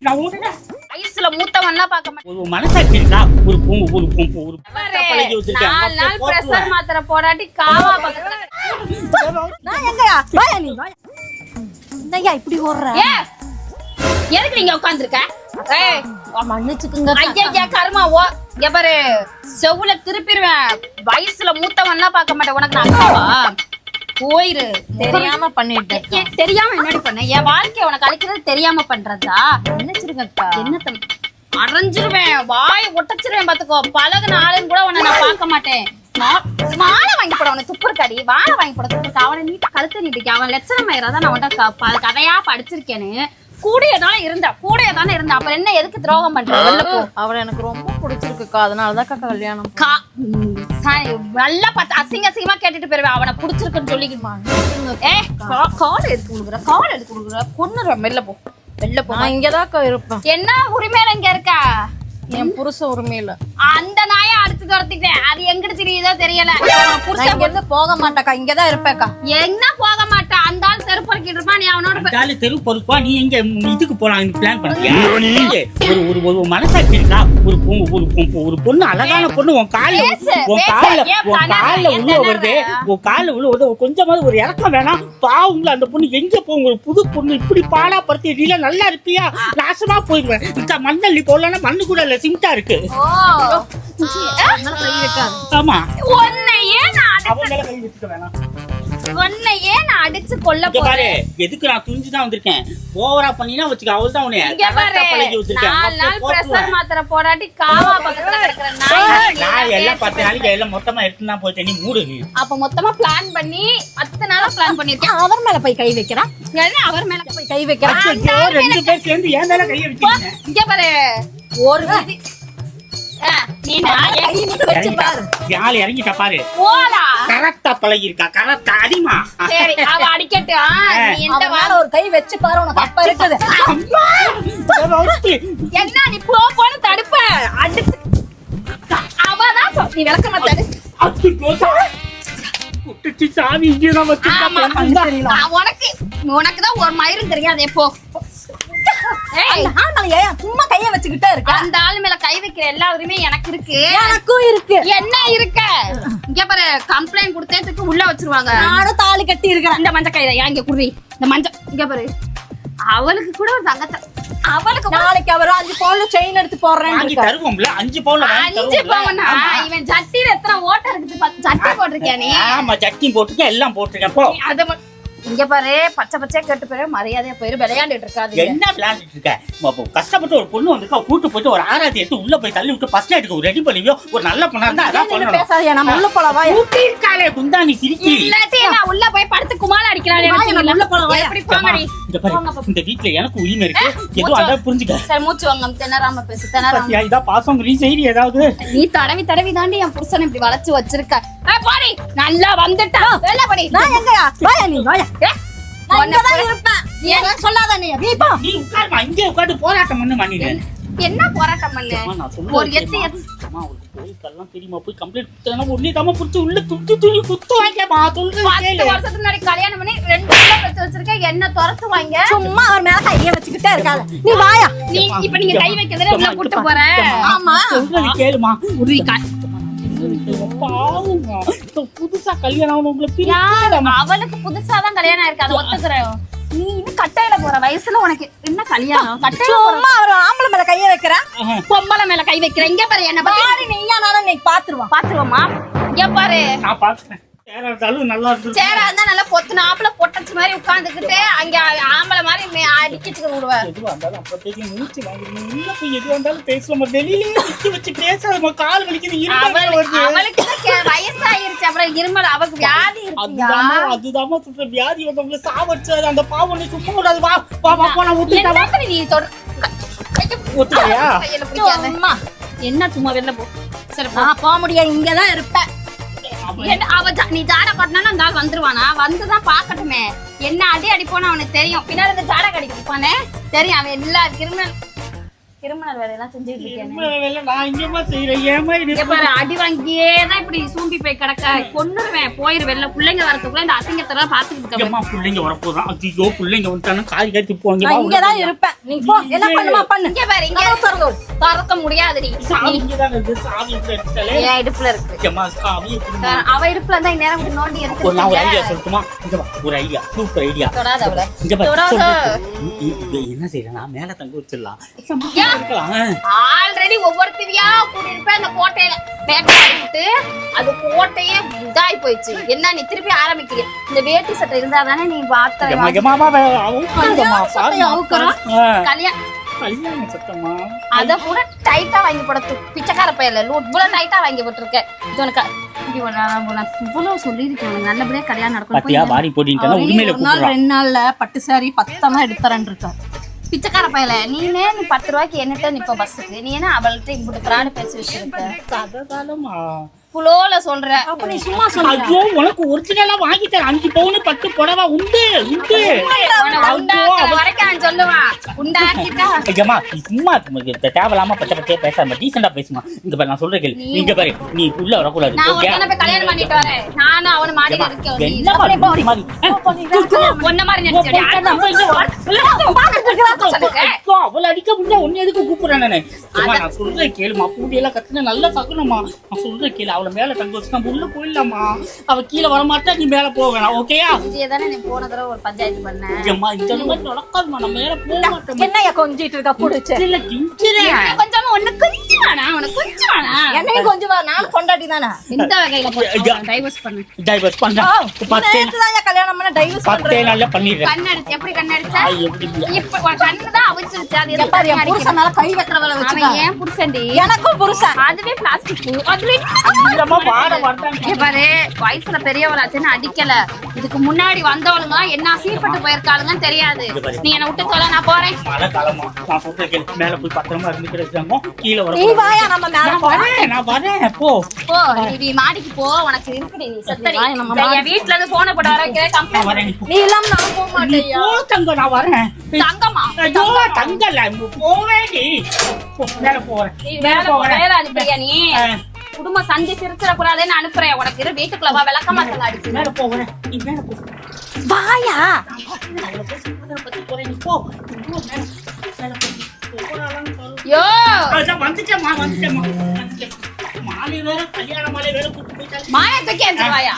வயசுல மூத்தவன்னா பார்க்க மாட்டேன். ஒரு மனசாட்சி இருக்கா ஒரு பூ ஒரு பூ ஒரு பாரு, பழகி வச்சிருக்கேன் நாலு நாள் பிரஷர். மாத்திரை போடாட்டி காவா பக்கத்துல. நான் எங்கயா வாயா நீ வாயா. என்னய்யா இப்படி ஓடுற? ஏ எதுக்கு நீங்க உட்கார்ந்திருக்க? ஏய் மன்னிச்சுக்குங்க ஐயா கர்மா ஓ இங்க பாரு செவுல திருப்பிடுவேன். வயசுல மூத்தவன்னா பார்க்க மாட்டேன். உனக்கு நான் அக்காவா? போயிரு. தெரியாம பண்ணிட்டேன் ஏன் தெரியாம என்னடி பண்ண? என் வாழ்க்கைய உனக்கு அழிக்கிறது தெரியாம பண்றதா? மன்னிச்சிருங்க அக்கா என்ன அரைஞ்சிருவேன். வாய் ஒட்டச்சிருவேன் பாத்துக்கோ. பழகுன ஆளுன்னு கூட உன்னை நான் பார்க்க மாட்டேன். மா- மாலை வாங்கி போட உனக்கு துப்பு இருக்காடி வாழை வாங்கி போட துப்பு இருக்கா அவனை நீட்ட கழுத்து நீட்டுக்கு. அவன் லட்சணம் ஆயிராதான் நான் உன்ட்ட கதையா படிச்சிருக்கேன்னு. கூடயே தானே இருந்தா. கூடயே தானே இருந்தா. அப்புறம் என்ன எதுக்கு துரோகம் பண்ற? அவரை எனக்கு ரொம்ப பிடிச்சிருக்குக்கா. அதனாலதான் கல்யாணம் நல்லா பார்த்து அசிங்க அசிங்கமா கேட்டுட்டு போயிருவேன் அவனை பிடிச்சிருக்குன்னு சொல்லிக்கிட்டு ஏ கால் எடுத்து கொடுக்குற கால் எடுத்து கொடுக்குற. கொன்னுருவேன் வெளில போ. வெளில போ. நான் இங்கதான்க்கா இருப்பேன். என்ன உரிமையில இங்க இருக்கா? என் புருஷ உரிமையில. அந்த நாயை அடுத்து துரத்திட்டேன் அது எங்கிட்டு தெரியுதோ தெரியல. புருஷன் போக மாட்டேக்கா இங்கதான் இருப்பேன்க்கா. என்ன போக மாட்டான் அந்த ஆள் செருப்பறக்கிட்டு இருப்பான் ஜாலி தெரு பொறுப்பா நீ எங்க இதுக்கு போலாம் பிளான் பண்ணியா? ஒரு ஒரு ஒரு மனசாட்சி இருக்கா ஒரு ஒரு ஒரு பொண்ணு அழகான பொண்ணு உன் கால்ல உன். கால்ல உன்? கால்ல உள்ள வருது? உன் கால்ல உள்ள வருது. கொஞ்சமாவது ஒரு இறக்கம் வேணாம். பாவங்கள அந்த பொண்ணு எங்க போகும் ஒரு புது பொண்ணு இப்படி பாடா படுத்தி நீல நல்லா இருப்பியா? நாசமா போயிடுவேன் இந்த மண்ணள்ளி போடலன்னா மண்ணு கூட இல்ல சிம்டா இருக்கு. ஆமா. உன்னையே நான் மேல கை வச்சுக்க வேணாம். உன்னையே நான் அடிச்சு கொல்ல இங்க பாரு எதுக்கு நான் துணிஞ்சு தான் வந்திருக்கேன்? ஓவரா பண்ணினா வச்சுக்க அவள் தான் உன்னை இங்க பாரு கரெக்டா பழகி வச்சிருக்கேன். நாலு அப்படியே நாள் போட்டுருவேன். பிரஷர் மாத்திரை போடாட்டி காவா பக்கத்துல கிடக்குற நாய் நான் எல்லாம் பத்து நாளைக்கு எல்லாம் மொத்தமா எடுத்துன்னு தான் போயிட்டேன் நீ மூடு நீ. அப்ப மொத்தமா பிளான் பண்ணி பத்து நாளா பிளான் பண்ணிருக்கேன் அவர் மேல போய் கை வைக்கிறான் என்ன அவர் மேல போய் கை ஆள் ரெண்டு பேர் சேர்ந்து ஏன் மேல கையை வச்சீங்க இங்க பாரு ஒரு யாழ் இறங்கிட்ட பாரு. போலா கரெக்டா பழகி இருக்கா கரெக்டா அடிமா. சரி அவ அடிக்கட்டும். எந்த மேல ஒரு கை வச்சு பாரு உனக்கு அப்ப இருக்குது. என்ன நீ போ போன்னு தடுப்ப. அடிச்சு. அவதான் நீ விளக்கமா தடு. உனக்கு உனக்கு தான் ஒரு மயிரும் தெரியாது. போ. சும்மா கைய வச்சுக்கிட்டே இருக்க? அந்த ஆள் மேல கை வைக்கிற எல்லா எனக்கு இருக்கு. எனக்கும் இருக்கு. என்ன இருக்க? இங்க பாரு கம்ப்ளைண்ட் கொடுத்ததுக்கு உள்ள வச்சிருவாங்க. நானும் தாலி கட்டி இருக்கிறேன் இந்த மஞ்ச கையில ஏன் இங்க குடுறி. இந்த மஞ்ச இங்க பாரு. அவளுக்கு கூட ஒரு தங்கத்தை. அவளுக்கு நாளைக்கு அவர் அஞ்சு பவுன்ல செயின் எடுத்து வாங்கி. தருவோம்ல அஞ்சு அஞ்சு பவனா? இவன் ஜட்டியில எத்தனை ஓட்டை இருக்குது ஜட்டி போட்டிருக்கியா நீ? ஆமா சட்னி போட்டுருக்கேன் எல்லாம் போட்டிருக்கேன். போ. அத இங்க பாரு பச்சை பச்சையா கேட்டு போயிரு மரியாதையா போயிரு விளையாண்டுட்டு இருக்காது என்ன விளையாண்டுட்டு இருக்க? கஷ்டப்பட்டு ஒரு பொண்ணு வந்திருக்கா கூட்டு போயிட்டு ஒரு ஆராத்தி எடுத்து உள்ள போய் தள்ளி விட்டு ஃபர்ஸ்ட் நைட்டுக்கு ரெடி பண்ணியோ ஒரு நல்ல பொண்ணா இருந்தா அதான் பேசாதீங்க நம்ம உள்ள போலாம் இருக்காளே குந்தாணி சிரிக்கி. இல்லாட்டி நான் உள்ள போய் படுத்து குமால அடிக்கிறானே உள்ள போலாம். எப்படி போங்கடி? இந்த பாரு. இந்த வீட்ல எனக்கு உரிமை இருக்கு. ஏ, எதுவும் மூச்சு அதான் புரிஞ்சுக்க. சரி மூச்சு வாங்க திணறாம பேசு பாத்தியா, இதான் பாசம் நீ செய்தி ஏதாவது? நீ தடவி தடவி தாண்டி என் புருஷனை இப்படி வளைச்சு வச்சிருக்க. ஏய், போடி நல்லா வந்துட்டா. வெளில போடி. நான் எங்கயா? வாயா நீ வாயா சொல்லாத நீ. நீ போ. நீ உட்காருமா இங்கே உட்காந்து போராட்டம் பண்ணு என்ன போராட்டம் பண்ணு? நான் ஒரு எத்து அம்மா உனக்கு போலீஸ்காரெல்லாம் தெரியுமா? போய் கம்ப்ளைண்ட் கொடுத்தா உடனே தாம புடிச்சு உள்ள துட்டு துணி குத்து வாங்கம்மா சொல்றது பத்து வருஷத்துக்கு முன்னாடி கல்யாணம் பண்ணி ரெண்டு பிள்ளை பெத்து வச்சிருக்க என்ன துரத்துவாங்க சும்மா அவர் மேல கைய வச்சுக்கிட்டே இருக்காத. நீ வாயா. நீ இப்ப நீங்க கை வைக்கிறதுல உள்ள கூட்டு போற ஆமா. சொல்றது கேளுமா. உருவி கா- பாவமா இப்ப புதுசா கல்யாணம். அவளுக்கு புதுசாதான் கல்யாணம் இருக்கு அதை ஒத்துக்கிறேன். நீ இன்னும் கட்டையில போற வயசுல உனக்கு என்ன கல்யாணம்? கட்டையில சும்மா அவர் ஆம்பளை மேல கைய வைக்கிறேன். பொம்பளை மேல கை வைக்கிற. இங்க பாரு என்ன பத்தி பாரு நீயா நானும் இன்னைக்கு பாத்துருவான். பாத்துருவோமா இங்க பாரு. நான் பாக்குறேன் சேரா இருந்தா நல்லா பொத்து நாப்புல பொட்டச்சு மாதிரி உட்கார்ந்துகிட்டு அங்க ஆம்பளை மாதிரி மே- அடிக்கிட்டு விடுவ. எதுவா இருந்தாலும் அப்ப தெரியும் மூச்சு வாங்கிருந்தேன் உள்ள போய் எதுவா இருந்தாலும் பேசலாமா வெளியிலேயே வச்சு பேசாதமா கால் வலிக்குது இருமல் அவளுக்கு தான் இருமல் அவளுக்கு வியாதி இருக்குயா? அதுதாம்மா அதுதாம்மா சொல்ற வியாதி வந்தவங்க சாவடிச்சு அந்த பாவம் நீ சும்மா விடாது வா வா வா போன ஊத்துட்டா என்ன பண்ணி நீ தொடு சும்மா என்ன சும்மா வெளில போ. சரி போ. நான் போக முடியாது இங்கதான் இருப்பேன். என்ன அவ நீ ஜாட கட்டினா அந்த ஆள் வந்துருவானா? வந்துதான் பாக்கட்டுமே என்ன அடி அடிப்போன்னு அவனுக்கு தெரியும். பின்னாடி இந்த ஜாட கடிக்க இருப்பானே தெரியும் அவன் எல்லா கிரிமினல் கிரிமினல் வேலையெல்லாம் செஞ்சுட்டு இருக்கேன். செய்யறேன் இங்க அடி வாங்கியே தான் இப்படி சூம்பி போய் கிடக்க. கொன்னுருவேன் போயிரு வெளில பிள்ளைங்க வரதுக்குள்ள இந்த அசிங்கத்தை எல்லாம் பாத்துக்கிட்டு இருக்க அம்மா பிள்ளைங்க வரப்போதான். ஐயோ பிள்ளைங்க வந்துட்டானு காய் காய்ச்சி போங்க நான் இங்கதான் இருப்பேன். நீ போ என்ன பண்ணுமா பண்ணு. இங்க பாரு இங்க திறந்து. திறக்க இருக்கு இப்படி எடுத்தாலே என் இடுப்புல இருக்கு. அவ இடுப்புல இருந்தா இந்நேரம் நோண்டி நான் ஒரு ஐடியா சொல்லட்டுமா? இங்க ஒரு ஐடியா சூப்பர் ஐடியா தொடாத அவள. இங்க பாரு, தொடாத. சொல்லு. இ- இ- என்ன செய்யலாம் மேல தங்க வச்சிடலாம். ஆல்ரெடி ஒவ்வொருத்திவியா கூட்டிருப்பேன் அந்த கோட்டையில. பேட்டை விட்டு அது கோட்டையே இதாகி போயிடுச்சு. என்ன நீ திருப்பி ஆரம்பிக்கிறீ இந்த வேட்டி சட்டை இருந்தா தானே நீ சத்தம்மா அத கூட டைட்டா வாங்கி போட பிச்சைக்கார பையல லூட் இவ்வளவு டைட்டா வாங்கி போட்டிருக்க. இது உனக்கு இவ்வளவு சொல்லியிருக்கேன். நல்லபடியா கல்யாணம் நடக்கும் ரெண்டு நாள்ல பட்டு சாரி பத்தமா எடுத்துறேன் இருக்காரு பிச்சைக்கார பையல. நீனே நீ பத்து ரூபாய்க்கு என்னட்ட நிப்ப பஸ்ஸுக்கு நீ என்ன அவள்கிட்ட இப்படி பிராடு பேசி வச்சிருக்க? கதை காலமா புலோல சொல்ற. அப்ப நீ சும்மா சொல்ற ஐயோ உனக்கு ஒரிஜினலா வாங்கி தரேன். அஞ்சு பவுன் பட்டு புடவை உண்டு உண்டு. உன்னை வரைக்கும் நான் சொல்லுவான் உண்டாக்கிட்டா. ஐயம்மா நீ சும்மா இந்த தேவையில்லாம பச்சை பச்சையா பேசாம டீசெண்டா பேசுமா. இங்க பாரு நான் சொல்றேன் கேளு. இங்க பாரு நீ உள்ள வரக்கூடாது. நான் போய் கல்யாணம் பண்ணிட்டு வரேன். நானும் அவனு இருக்கேன் நீ என்ன மாதிரி மாதிரி மாதிரி ஒன்ன மாதிரி நினைச்சடி ஐயோ, அவளை அடிக்க முடியல உன்னை எதுக்கு கூப்பிடுறேன் நானு? நான் சொல்றேன் கேளுமா பூண்டி எல்லாம் கத்துன நல்லா கக்கணுமா நான் சொல்றேன் கேளு. அவளை மேல தங்க வச்சு நம்ம உள்ள போயிடலாமா? அவ கீழே வர மாட்டா நீ மேல போக வேணாம் ஓகேயா தானே நீ போன தடவை ஒரு பஞ்சாயத்து பண்ண? ஐயம்மா இந்த மாதிரி நடக்காதுமா நான் மேல போக மாட்டேன் என்னையா கொஞ்சிட்டு இருக்க புடிச்சு. இல்ல கிஞ்சிரேன் கொஞ்சமா ஒண்ணு கொஞ்சம் வேணா உனக்கு கொஞ்சம் வேணா என்னையும் கொஞ்சம் வா, நான் கொண்டாடி தானே எந்த வகையில டைவர்ஸ் பண்ணு. டைவர்ஸ் பத்தே கல்யாணம் பண்ண டைவர்ஸ் பத்தே நாள்ல பண்ணிடுறேன். கண்ணடிச்சு எப்படி கண்ணடிச்சா. இப்ப உன் கண்ணுதான் அவிச்சிருச்சு. அது எதுக்கு பாரு என் கண்ணடிக்கிற? புருஷன் மேல கை வைக்கிற வேலை அவன் வச்சுக்காங்க ஏன் புருஷன்டி? எனக்கும் புருஷன். அதுவே பிளாஸ்டிக் அதுல வாட மாட்டாங்க. இங்க பாரு வயசுல பெரியவளாச்சுன்னு அடிக்கல. இதுக்கு முன்னாடி வந்தவளுங்க என்ன சீப்பட்டு போயிருக்காளுங்கன்னு தெரியாது. நீ என்ன விட்டு சொல்ல நான் போறேன். மேல போய் பத்திரமா இருந்துட்டு கீழே வர வாயா நம்ம மேல வரேன் நான் வரேன் போ. போ நீ மாடிக்கு போ உனக்கு இருக்குடி நீ செத்தடி. நம்ம என் வீட்ல இருந்து போன போட வர வைக்கிறேன் நான் கம்ப்ளைண்ட் வரேன் நீ இல்லாம நான் போக நீ மாட்டேயா போ தங்க நான் வரேன். தங்கம்மா ஐயோ தங்கல போவே நீ. மேல போறேன். நீ மேல போறேன். வேலை அனுப்புறியா நீ? ஆ, குடும்பம் சந்தி சிரிச்சிட கூடாதுன்னு அனுப்புறேன் உனக்கு இரு வீட்டுக்குள்ள வா விளக்க மாட்டேங்க அடிச்சு. மேல போறேன். நீ மேல போ. வாயா. பத்தி போறேன். நீ போ. மேல மேல போ. வந்துட்டேம்மா வந்துட்டேம்மா. வந்துட்டேன் மாலை வேற கல்யாண மாலை வேற கூட்டு போயிட்டாங்க மாயா தூக்கி அந்த வாயா?